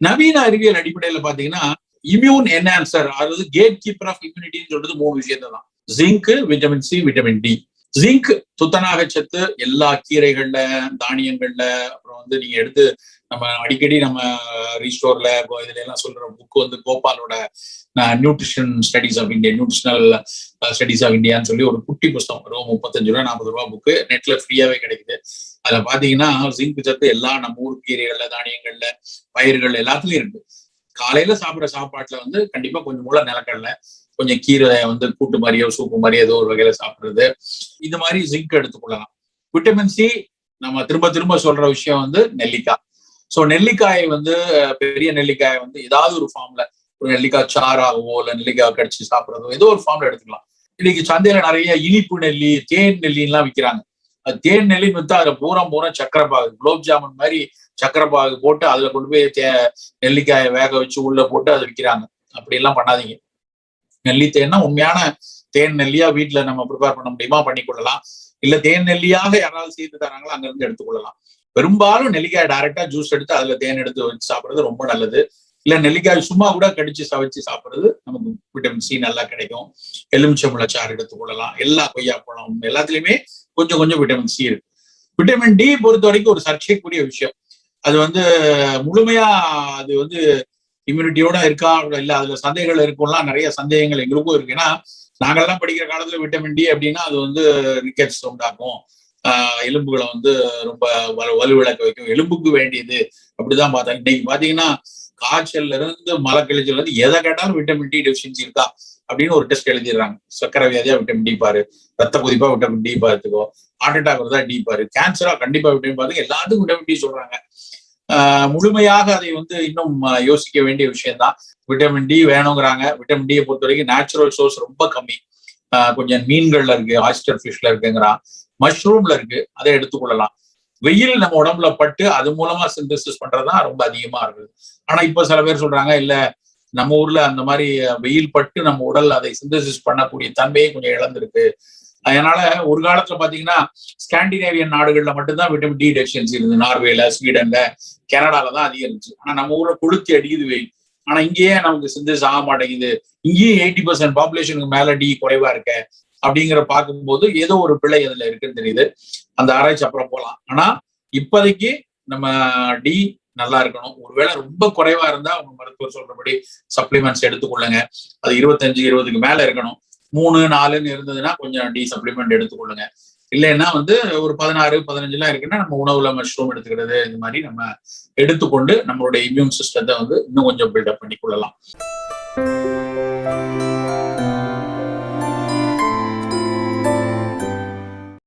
நவீன அறிவியல் அடிப்படையில பாத்தீங்கன்னா இம்யூன் என்ஹான்சர் அதாவது கேட் கீப்பர் ஆஃப் இம்யூனிட்டின்னு சொல்றது மூணு விஷயத்தை தான். Zinc vitamin C vitamin D zinc துத்தநாக சத்து எல்லா கீரைகள்ல தானியங்கள்ல அப்புறம் வந்து நீங்க எடுத்து நம்ம அடிக்கடி நம்ம ரீஸ்டோர்ல இதுல எல்லாம் சொல்ற புக் வந்து கோபாலோட nutrition studies of India nutritional studies of இந்தியான்னு சொல்லி ஒரு குட்டி புஸ்தகம் ஒரு முப்பத்தஞ்சு ரூபா நாற்பது ரூபா புக்கு நெட்ல ஃப்ரீயாவே கிடைக்குது. அதுல பாத்தீங்கன்னா ஜிங்க் சத்து எல்லா நம்ம ஊர் கீரைகள்ல தானியங்கள்ல பயிர்கள் எல்லாத்துலயும் இருக்கு. காலையில சாப்பிடுற சாப்பாட்டுல வந்து கண்டிப்பா கொஞ்சம் மூல நிலக்கடலை கொஞ்சம் கீரை வந்து கூட்டு மாதிரியோ சூப்பு மாதிரியோ ஏதோ ஒரு வகையில சாப்பிடுறது. இந்த மாதிரி ஜிங்க் எடுத்துக்கொள்ளலாம் விட்டமின் சி நம்ம திரும்ப திரும்ப சொல்ற விஷயம் வந்து நெல்லிக்காய். ஸோ நெல்லிக்காயை வந்து பெரிய நெல்லிக்காயை வந்து ஏதாவது ஒரு ஃபார்ம்ல ஒரு நெல்லிக்காய் சாராகவோ இல்லை நெல்லிக்காய் கடிச்சு சாப்பிட்றதோ ஏதோ ஒரு ஃபார்ம்ல எடுத்துக்கலாம். இன்னைக்கு சந்தையில நிறைய இனிப்பு நெல்லி தேன் நெல்லின்லாம் விற்கிறாங்க தேன் நெல்லின்னு வித்தா அதுல பூரம் பூரா சக்கரை பாகு குலோப் ஜாமுன் மாதிரி சக்கரை பாகு போட்டு அதுல கொண்டு போய் தே நெல்லிக்காயை வேக வச்சு உள்ள போட்டு அதை விற்கிறாங்க அப்படி எல்லாம் பண்ணாதீங்க. நெல்லி தேன்னா உண்மையான தேன் நெல்லியா வீட்டுல நம்ம ப்ரிப்பேர் பண்ண முடியுமா? பண்ணிக்கொள்ளலாம் இல்ல தேன் நெல்லியாக யாராவது செய்து தராங்களோ? அங்க இருந்து எடுத்துக்கொள்ளலாம் பெரும்பாலும் நெல்லிக்காய் டைரக்டா ஜூஸ் எடுத்து அதுல தேன் எடுத்து வச்சு சாப்பிடுறது ரொம்ப நல்லது. இல்ல நெல்லிக்காய் சும்மா கூட கடிச்சு சவைச்சு சாப்பிடுறது நமக்கு விட்டமின் சி நல்லா கிடைக்கும். எலுமிச்சம்பழ சாறு எடுத்துக்கொள்ளலாம் எல்லா கொய்யாப்பழம் எல்லாத்துலயுமே கொஞ்சம் கொஞ்சம் விட்டமின் சி இருக்கு. விட்டமின் டி பொறுத்த வரைக்கும் ஒரு சர்ச்சைக்குரிய விஷயம். அது வந்து முழுமையா அது வந்து இம்யூனிட்டியோட இருக்கா? இல்ல அதுல சந்தேகங்கள் இருக்கும்லாம் நிறைய சந்தேகங்கள் எங்களுக்கும் இருக்கு. ஏன்னா நாங்கள்லாம் படிக்கிற காலத்துல விட்டமின் டி அப்படின்னா அது வந்து ரிக்கெட்ஸ் உண்டாக்கும். ஆஹ் எலும்புகளை வந்து ரொம்ப வலு வலுவிளக்க வைக்கும். எலும்புக்கு வேண்டியது. அப்படிதான் பார்த்தேன். இன்னைக்கு பாத்தீங்கன்னா காய்ச்சல்ல இருந்து மலக்கழிச்சல் இருந்து எதை கேட்டாலும் விட்டமின் டி டெஃபிஷியன்சி இருக்கா அப்படின்னு ஒரு டெஸ்ட் எழுதிடுறாங்க. சக்கரை வியாதியா விட்டமின் டி பாரு ரத்த கொதிப்பா விட்டமின் டி பார்த்துக்கோ ஹார்ட் அட்டாக் வருதா டி பாரு. கேன்சரா கண்டிப்பா விட்டமின் பாரு எல்லாத்துக்கும் விட்டமின் டி சொல்றாங்க. முழுமையாக அதை வந்து இன்னும் யோசிக்க வேண்டிய விஷயம்தான். விட்டமின் டி வேணுங்கிறாங்க. விட்டமின் டியை பொறுத்த வரைக்கும் நேச்சுரல் சோர்ஸ் ரொம்ப கம்மி. கொஞ்சம் மீன்கள்ல இருக்கு ஆஸ்டர் ஃபிஷ்ல இருக்குங்கிறான். மஷ்ரூம்ல இருக்கு. அதை எடுத்துக்கொள்ளலாம். வெயில் நம்ம உடம்புல பட்டு அது மூலமா சிந்தசிஸ் பண்றதுதான் ரொம்ப அதிகமா இருக்குது. ஆனா இப்ப சில பேர் சொல்றாங்க இல்ல நம்ம ஊர்ல அந்த மாதிரி வெயில் பட்டு நம்ம உடல் அதை சிந்தசிஸ் பண்ணக்கூடிய தன்மையை கொஞ்சம் இழந்திருக்கு. அதனால ஒரு காலத்துல பாத்தீங்கன்னா ஸ்காண்டினேவியன் நாடுகள்ல மட்டும்தான் விட்டமின் டி டெஃபிஷியன்சி இருந்தது. நார்வேல ஸ்வீடன்ல கனடால தான் அதிகம் இருந்துச்சு. ஆனா நம்ம ஊர்ல கொளுத்தி அடிக்குது வெயில். ஆனா இங்கேயே நமக்கு சிந்தசிஸ் ஆக மாட்டேங்குது. இங்கேயும் எயிட்டி பர்சன்ட் பாப்புலேஷனுக்கு மேல டி குறைவா இருக்க. அப்படிங்கிற பார்க்கும்போது ஏதோ ஒரு பிழை அதுல இருக்குன்னு தெரியுது. அந்த ஆராய்ச்சி அப்புறம் போகலாம் ஆனா இப்போதைக்கு நம்ம டி நல்லா இருக்கணும். ஒருவேளை ரொம்ப குறைவா இருந்தா அவங்க மருத்துவர் சொல்றபடி சப்ளிமெண்ட்ஸ் எடுத்துக்கொள்ளுங்க. அது இருபத்தஞ்சு இருபதுக்கு மேல இருக்கணும். மூணு நாலுன்னு இருந்ததுன்னா கொஞ்சம் டி சப்ளிமெண்ட் எடுத்துக்கொள்ளுங்க. இல்லைன்னா வந்து ஒரு பதினாறு பதினஞ்சுலாம் இருக்குன்னா நம்ம உணவுல மஷ்ரூம் எடுத்துக்கிறது இந்த மாதிரி நம்ம எடுத்துக்கொண்டு நம்மளுடைய இம்யூன் சிஸ்டத்தை வந்து இன்னும் கொஞ்சம் பில்டப் பண்ணி கொள்ளலாம்